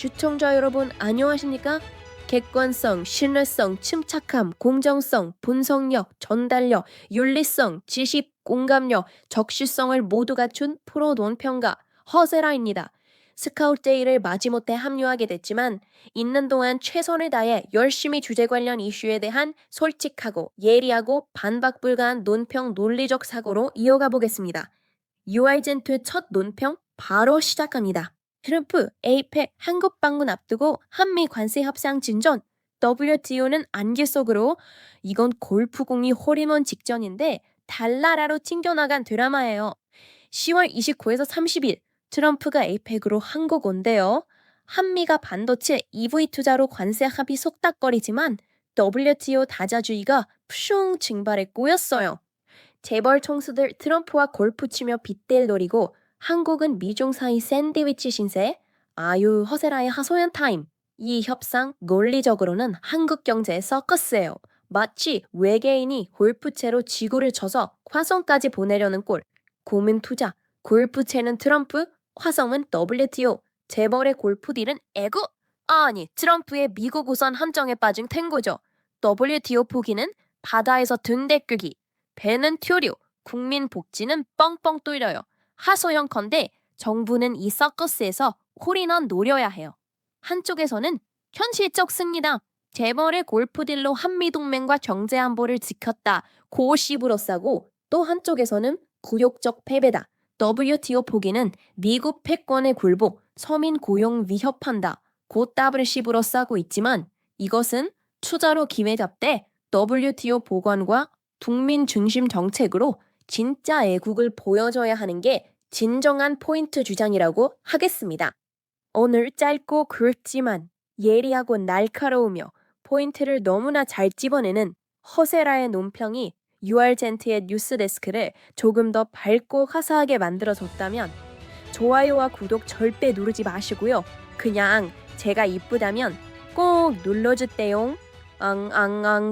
시청자 여러분 안녕하십니까? 객관성, 신뢰성, 침착함, 공정성, 분석력, 전달력, 윤리성, 지식, 공감력, 적시성을 모두 갖춘 프로 논평가 허세라입니다. 스카우트 데이를 마지못해 합류하게 됐지만 있는 동안 최선을 다해 열심히 주제 관련 이슈에 대한 솔직하고 예리하고 반박 불가한 논평 논리적 사고로 이어가 보겠습니다. UI젠트의 첫 논평 바로 시작합니다. 트럼프 에이펙 한국 방문 앞두고 한미 관세 협상 진전 WTO는 안개 속으로 이건 골프공이 홀인원 직전인데 달나라로 튕겨나간 드라마예요. 10월 29에서 30일 트럼프가 에이펙으로 한국 온대요. 한미가 반도체 EV 투자로 관세 합의 속닥거리지만 WTO 다자주의가 푸슝 증발에 꼬였어요. 재벌 총수들 트럼프와 골프 치며 빗댈 노리고 한국은 미중 사이 샌드위치 신세, 아유 허세라의 하소연 타임. 이 협상 논리적으로는 한국 경제의 서커스예요. 마치 외계인이 골프채로 지구를 쳐서 화성까지 보내려는 꼴. 고민 투자, 골프채는 트럼프, 화성은 WTO, 재벌의 골프 딜은 에고? 아니, 트럼프의 미국 우선 함정에 빠진 탱고죠. WTO 포기는 바다에서 등대끄기, 배는 튜류, 국민 복지는 뻥뻥 뚫려요. 하소연컨대 정부는 이 서커스에서 홀인원 노려야 해요. 한쪽에서는 현실적 승리다. 재벌의 골프딜로 한미동맹과 경제안보를 지켰다. 고시부로 싸고 또 한쪽에서는 굴욕적 패배다. WTO 포기는 미국 패권의 굴복, 서민 고용 위협한다. 고 WC부로 싸고 있지만 이것은 투자로 기회 잡되 WTO 보관과 국민 중심 정책으로 진짜 애국을 보여줘야 하는 게 진정한 포인트 주장이라고 하겠습니다. 오늘 짧고 굵지만 예리하고 날카로우며 포인트를 너무나 잘 집어내는 허세라의 논평이 UR젠트의 뉴스데스크를 조금 더 밝고 화사하게 만들어줬다면 좋아요와 구독 절대 누르지 마시고요. 그냥 제가 이쁘다면 꼭 눌러주대용. 앙앙앙